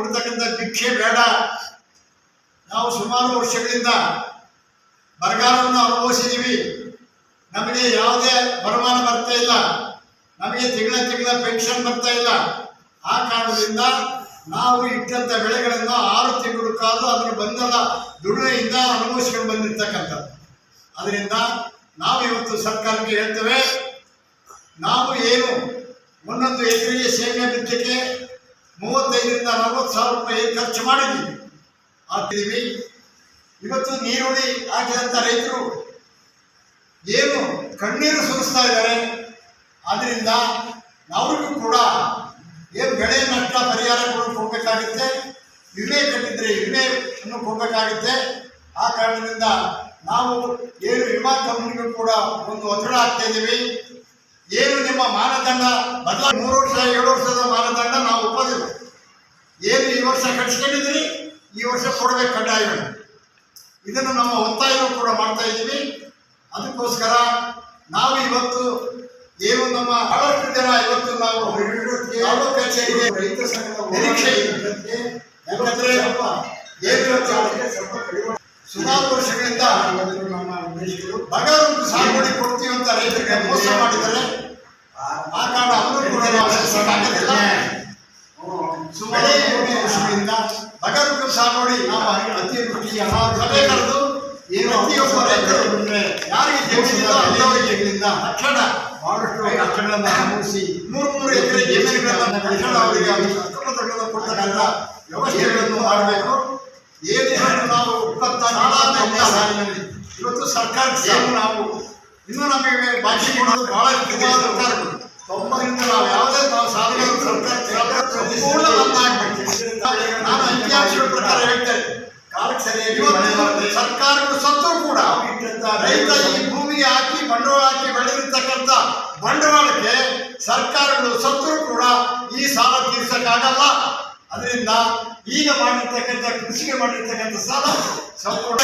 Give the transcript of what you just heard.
ಕೊಡ್ತಕ್ಕಂಥ ಭಿಕ್ಷೆ ಬೇಡ. ನಾವು ಸುಮಾರು ವರ್ಷಗಳಿಂದ ಬರಗಾಲವನ್ನು ಅನುಭವಿಸಿದ್ದೀವಿ. ನಮಗೆ ಯಾವುದೇ ವರಮಾನ ಬರ್ತಾ ಇಲ್ಲ. ನಮಗೆ ತಿಂಗಳ ತಿಂಗಳ ಪೆನ್ಷನ್ ಬರ್ತಾ ಇಲ್ಲ. ಆ ಕಾರಣದಿಂದ ನಾವು ಇಟ್ಟಂಥ ಬೆಳೆಗಳನ್ನು ಆರು ತಿಂಗಳು ಕಾದು ಅದನ್ನು ಬಂದಲ್ಲ ದುಡಿಮೆಯಿಂದ ಅನುಭವಿಸ್ಕೊಂಡು ಬಂದಿರ್ತಕ್ಕಂಥದ್ದು. ಅದರಿಂದ ನಾವು ಇವತ್ತು ಸರ್ಕಾರಕ್ಕೆ ಹೇಳ್ತೇವೆ, ನಾವು ಏನು ಒಂದೊಂದು ಎಕರೆಗೆ ಸೇವೆ ಬಿತ್ತಕ್ಕೆ ಮೂವತ್ತೈದರಿಂದ ನಲವತ್ತು ಸಾವಿರ ರೂಪಾಯಿ ಖರ್ಚು ಮಾಡಿದ್ದೀವಿ ಹಾಕಿದ್ದೀವಿ ಇವತ್ತು ನೀರುಳ್ಳಿ ಹಾಕಿದಂಥ ರೈತರು ಏನು ಕಣ್ಣೀರು ಸುರಿಸ್ತಾ ಇದ್ದಾರೆ. ಆದ್ದರಿಂದ ಅವ್ರಿಗೂ ಕೂಡ ಏನು ಬೆಳೆ ನಷ್ಟ ಪರಿಹಾರ ಕೂಡ ಕೊಡಬೇಕಾಗುತ್ತೆ ವಿಮೆ ಕಟ್ಟಿದ್ರೆ ವಿಮೆಯನ್ನು ಕೊಡಬೇಕಾಗುತ್ತೆ. ಆ ಕಾರಣದಿಂದ ನಾವು ಏನು ವಿಮಾ ಕಂಪನಿಗೂ ಕೂಡ ಒಂದು ಒತ್ತಡ ಆಗ್ತಾ ಇದ್ದೀವಿ. ಏನು ನಿಮ್ಮ ಮಾನದಂಡ ಬದಲ ಮೂರು ವರ್ಷ, ಏಳು ವರ್ಷದ ಮಾನದಂಡ ನಾವು ಒಪ್ಪೋದಿಲ್ಲ ಏನು ಈ ವರ್ಷ ಕಟ್ಸ್ಕೊಂಡಿದ್ದೀರಿ ಈ ವರ್ಷ ಕೊಡಬೇಕು ಕಡ್ಡಾಯ ಇದನ್ನು ನಮ್ಮ ಒತ್ತಾಯವೂ ಕೂಡ ಮಾಡ್ತಾ ಇದ್ದೀವಿ. ಅದಕ್ಕೋಸ್ಕರ ನಾವು ಇವತ್ತು ಏನು ನಮ್ಮ ಬಹಳಷ್ಟು ಜನ ಇವತ್ತು ನಾವು ಕಚೇರಿಗೆ ರೈತ ಸಂಘದ ನಿರೀಕ್ಷೆ. ಯಾಕಂದ್ರೆ ಇವತ್ತು ಸುಮಾರು ವರ್ಷಗಳಿಂದ ನಮ್ಮ ಬಗರು ಸಾಗುವಳಿ ಕೊಡ್ತೀವಿ ಅಂತ ರೈತರಿಗೆ ಮೋಸ ಮಾಡಿದ್ದಾರೆ. ಆ ಕಾರಣ ಅವರು ಕೂಡ ನಾವು ಸಹಿಸಕ್ಕಾಗೋದಿಲ್ಲ. ಸುಮಾರು ಮೂರು ವರ್ಷಗಳಿಂದ ಬಗರು ನೋಡಿ ನಾವು ಅತಿವೃಷ್ಟಿ ಸಭೆ ಕರೆದು ಏನು ಪ್ರತಿಯೊಬ್ಬ ರೈತರು ಯಾರಿಗೆ ಜಮೀನಿಲ್ಲ ಅಂತವರಿಗೆ ತಕ್ಷಣ ಬಹಳಷ್ಟು ಕಷ್ಟಗಳನ್ನು ಅನುಭವಿಸಿ ಮೂರು ಮೂರು ಎಕರೆ ಜಮೀನುಗಳನ್ನು ತಕ್ಷಣ ಅವರಿಗೆ ಹಕ್ಕುಪತ್ರಗಳನ್ನು ಕೊಡ್ತಕ್ಕಂಥ ವ್ಯವಸ್ಥೆಗಳನ್ನು ಮಾಡಬೇಕು. ಏನು ನಾವು ಇಪ್ಪತ್ತಾರು ಸಾಲಿನಲ್ಲಿ ಇವತ್ತು ಸರ್ಕಾರ ಏನು ನಾವು? ಇನ್ನೂ ನಮಗೆ ಬಾಕಿ ಕೊಡೋದು ಬಹಳ ಸರ್ಕಾರಗಳು. ತೊಂಬತ್ತರಿಂದ ನಾವು ಯಾವುದೇ ನಾವು ಸಾಧನೆ ಸರ್ಕಾರ ಪ್ರಕಾರ ಹೇಳ್ತಾರೆ. ಕಾಲಕ್ಕೆ ಸರಿಯಾಗಿ ಸರ್ಕಾರಗಳು ಸತ್ತರೂ ಕೂಡ ರೈತ ಈ ಭೂಮಿಗೆ ಹಾಕಿ ಬಂಡವಾಳ ಹಾಕಿ ಬೆಳೆದಿರ್ತಕ್ಕಂಥ ಬಂಡವಾಳಕ್ಕೆ ಸರ್ಕಾರಗಳು ಸತ್ತು ಕೂಡ ಈ ಸಾಲ ತೀರ್ಸಕ್ಕಾಗಲ್ಲ. ಅದರಿಂದ ಈಗ ಮಾಡಿರ್ತಕ್ಕಂಥ ಕೃಷಿಗೆ ಮಾಡಿರ್ತಕ್ಕಂಥ ಸಾಲ ಸಂಪೂರ್ಣ